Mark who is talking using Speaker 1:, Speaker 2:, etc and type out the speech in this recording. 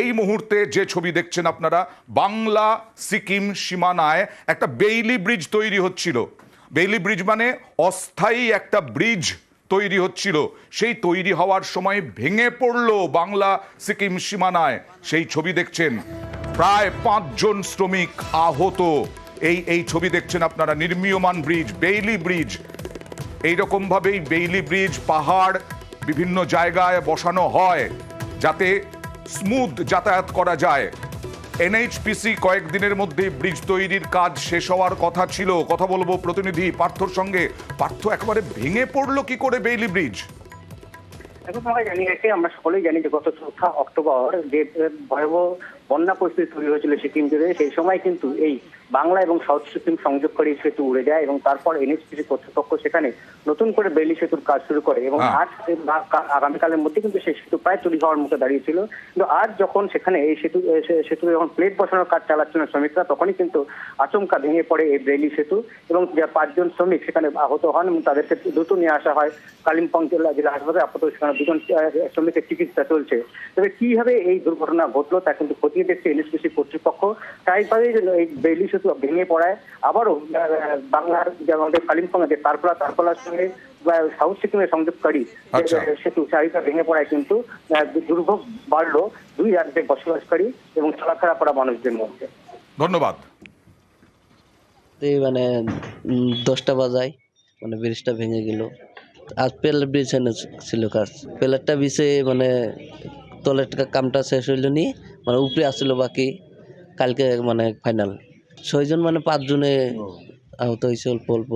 Speaker 1: এই মুহূর্তে যে ছবি দেখছেন আপনারা, বাংলা সিকিম সীমানায় একটা বেইলি ব্রিজ তৈরি হচ্ছিল। বেইলি ব্রিজ মানে অস্থায়ী একটা ব্রিজ তৈরি হচ্ছিল। সেই তৈরি হওয়ার সময় ভেঙে পড়ল বাংলা সিকিম সীমানায়। সেই ছবি দেখছেন, প্রায় পাঁচজন শ্রমিক আহত। এই এই ছবি দেখছেন আপনারা, নির্মীয়মান ব্রিজ, বেইলি ব্রিজ। এইরকমভাবেই বেইলি ব্রিজ পাহাড় বিভিন্ন জায়গায় বসানো হয়, যাতে স্মুথ যাতায়াত করা যায়। এনএইচপিসি কয়েকদিনের মধ্যে ব্রিজ তৈরির কাজ শেষ হওয়ার কথা ছিল। কথা বলব প্রতিনিধি পার্থর সঙ্গে। পার্থ, একেবারে ভেঙে পড়ল কি করে বেইলি ব্রিজ?
Speaker 2: এখন আমরা জানি গেছি আমরা সকলেই জানি যে গত চৌঠা অক্টোবর যে ভয়াবহ বন্যা পরিস্থিতি তৈরি হয়েছিল সিকিম জুড়ে, সেই সময় কিন্তু এই বাংলা এবং সাউথ সিকিম সংযোগকারী সেতু উড়ে যায় এবং তারপর এনএসপিসি কর্তৃপক্ষ সেখানে নতুন করে বেলি সেতুর কাজ শুরু করে এবং
Speaker 1: হ্যাঁ।
Speaker 2: আজ আগামীকালের মধ্যে কিন্তু সেই সেতু প্রায় তৈরি হওয়ার মতো দাঁড়িয়েছিল। কিন্তু আজ যখন সেখানে এই সেতু সেতু যখন প্লেট বসানোর কাজ চালাচ্ছিলেন শ্রমিকরা তখনই কিন্তু আচমকা ভেঙে পড়ে এই বেলি সেতু এবং যে পাঁচজন শ্রমিক সেখানে আহত হন এবং তাদেরকে দ্রুত নিয়ে আসা হয়। কালিম্পং জেলা জেলা হাসপাতালে আপাতত সেখানে দুজন শ্রমিকের চিকিৎসা চলছে। তবে কীভাবে এই দুর্ঘটনা ঘটলো তা কিন্তু খতিয়ে দেখছে এনএসপিসি কর্তৃপক্ষ। স্থায়ীভাবে এই বেইলি সেতু ভেঙে পড়ায়। আবারও বাংলার যে আমাদের কালিম্পং যে তারপলা তারপলার সঙ্গে সাউথ সিকিমের সংযোগকারী
Speaker 1: আচ্ছা।
Speaker 2: সেতু চারিটা ভেঙে পড়ায় কিন্তু দুর্ভোগ বাড়লো দুই রাজ্যে বসবাসকারী এবং চলাফেরা করা মানুষদের মধ্যে।
Speaker 1: ধন্যবাদ।
Speaker 3: মানে দশটা বাজায় মানে ব্রিজটা ভেঙে গেল। আজ পেলার ব্রিজ এনে ছিল কাজ। পেলারটা বিছে মানে তলের কামটা শেষ হইল নি মানে উপরে আসছিল বাকি কালকে মানে ফাইনাল ছয়জন মানে পাঁচজনে আহত হয়েছে অল্প অল্প।